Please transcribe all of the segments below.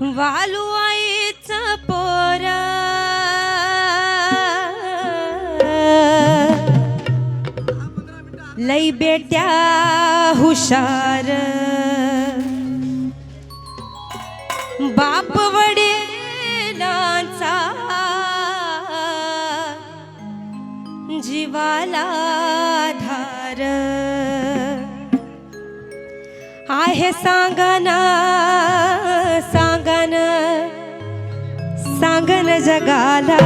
वालू आईच पोर. लई बेट्या हुशार. बाप वडिलांचा जीवाला धार. आहे सांगना जगाला.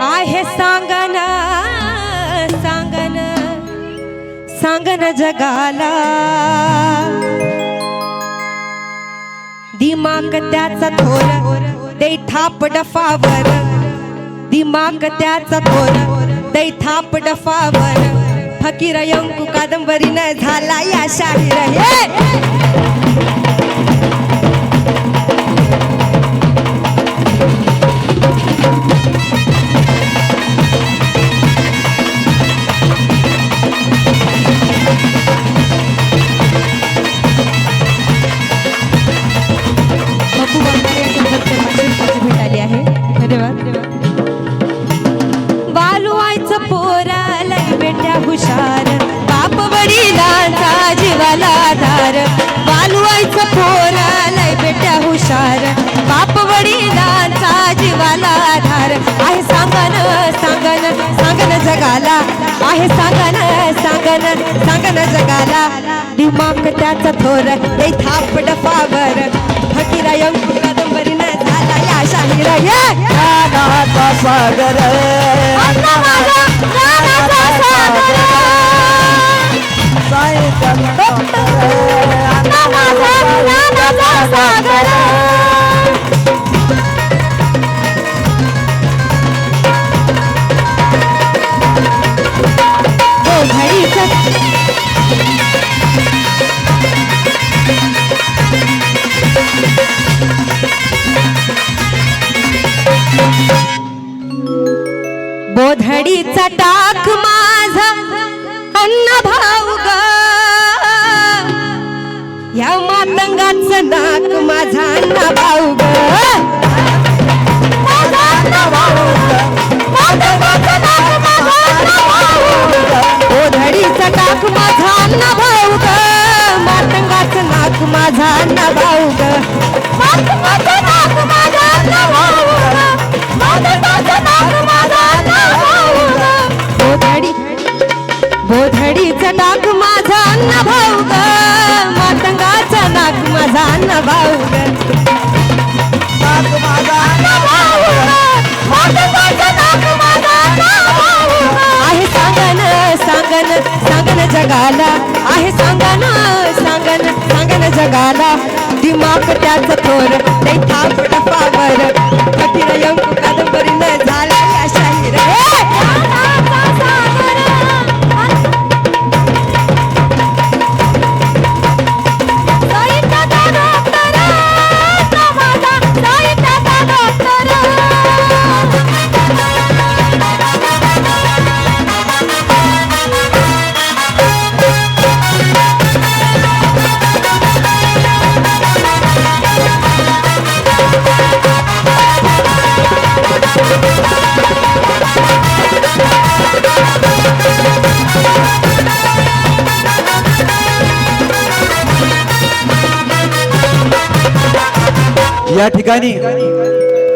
आहे सांगन सांगन सांगन जगाला. दिमाग त्याचा थोर दे थाप डफावर. दिमाग त्याचा थोर दे थाप डफावर. फकीर यंकू कादंबरी न झाला या शाहीर. हे! आहे सांगन सांगन सांगन जगाला. आहे सांगन सांगन सांगन जगाला. दिमाग त्याचा थोर ते थाप डफावर फकीरा यंकू कादंबरी झाला या शाहीर. ज्ञानाचा सागर अण्णा बोधडीचा टाक माझा अन्न भाऊ ग. या मातंगाचं नाक माझा माझा भाऊ ग. आहे सांगन सांगन सांगन जगाला. आहे सांगन सांगन सांगन जगाला. दिमाग त्याच थोर ते डफावर या ठिकाणी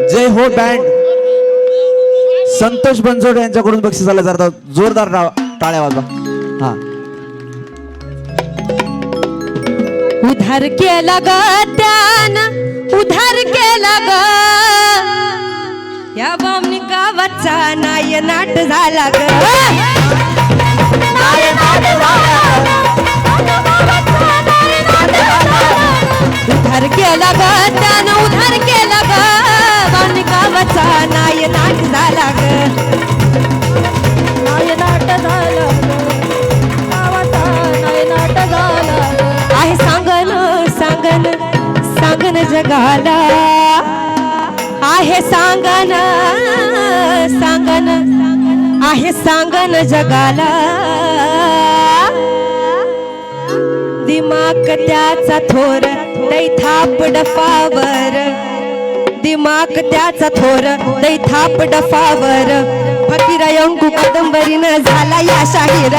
जय हो बँड. संतोष बनजोड यांच्याकडून बक्षिसाला जातात जोरदार राव- टाळ्या वाजवा. हा. उधार केला ग त्यानं उधार केला ग. या बामणी गावाचा नाय नाट झाला ग. उधार केला ग त्यानं उधार केला ग. बामणी गावाचा नाय नाट झाला ग. नाय नाट झाला गावाचा नाय नाट झाला आहे सांगन सांगन सांगन जगाला. आहे सांगन सांगन आहे सांगन जगाला. दिमाग त्याचा थोर दै थाप डफावर. दिमाग त्याचा थोर दै थाप डफावर. फकीर अंकु कादंबरीनं झाला या शाहीर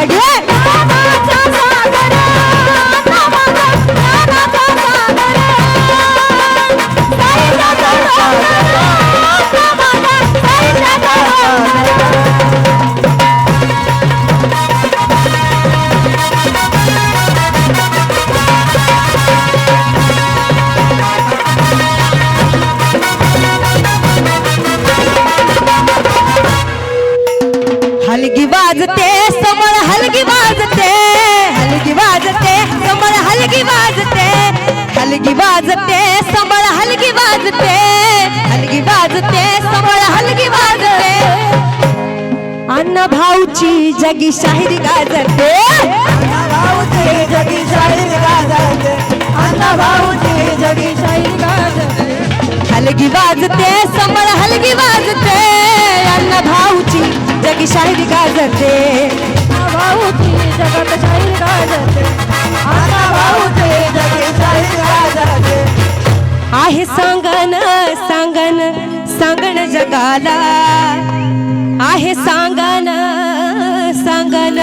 वाजते समोर हलगी वाजते. हलगी वाजते समोर हलगी वाजते. अन्न भाऊची जगी शाहिरी गाजते. भाऊची जगी शाहिरी गाजते. अन्न भाऊची जगी शाहिरी गाजते. हलगी वाजते समोर हलगी वाजते. अन्न भाऊची जगी शाहिरी गाजते. भाऊची जगत शाहिरी मला आहे सांगन सांगन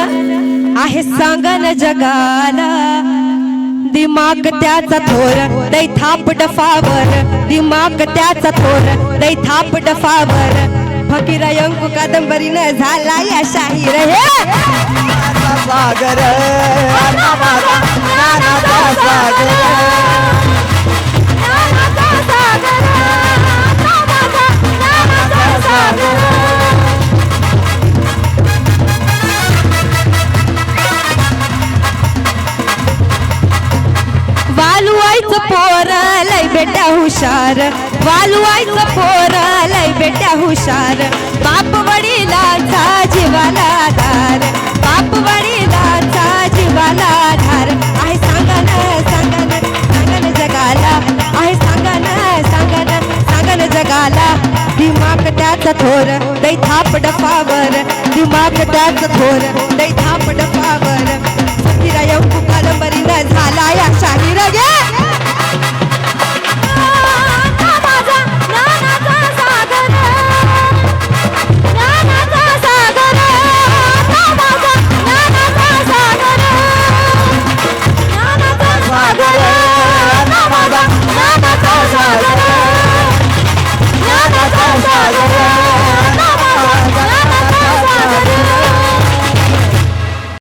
आहे सांगन जगाला. दिमाग त्याचा थोर दै थाप डफावर. दिमाग त्याचा थोर दै थाप डफावर. फकीर अंकु कादंबरीनं झाला या शाहीर हे! सागर वालुवायचं पोर लय बेटा हुशार. वालुवायचं पोर लय बेटा हुशार. बाप वडिलांचा जीवाला धार बाप वडिलांचा जीवाला आधार. आहे सांगन सांगन सांगन जगाला. आहे सांगन सांगन सांगन जगाला. दिमाग त्याचा थोर दै थाप डफावर दिमाग त्याचा थोर दै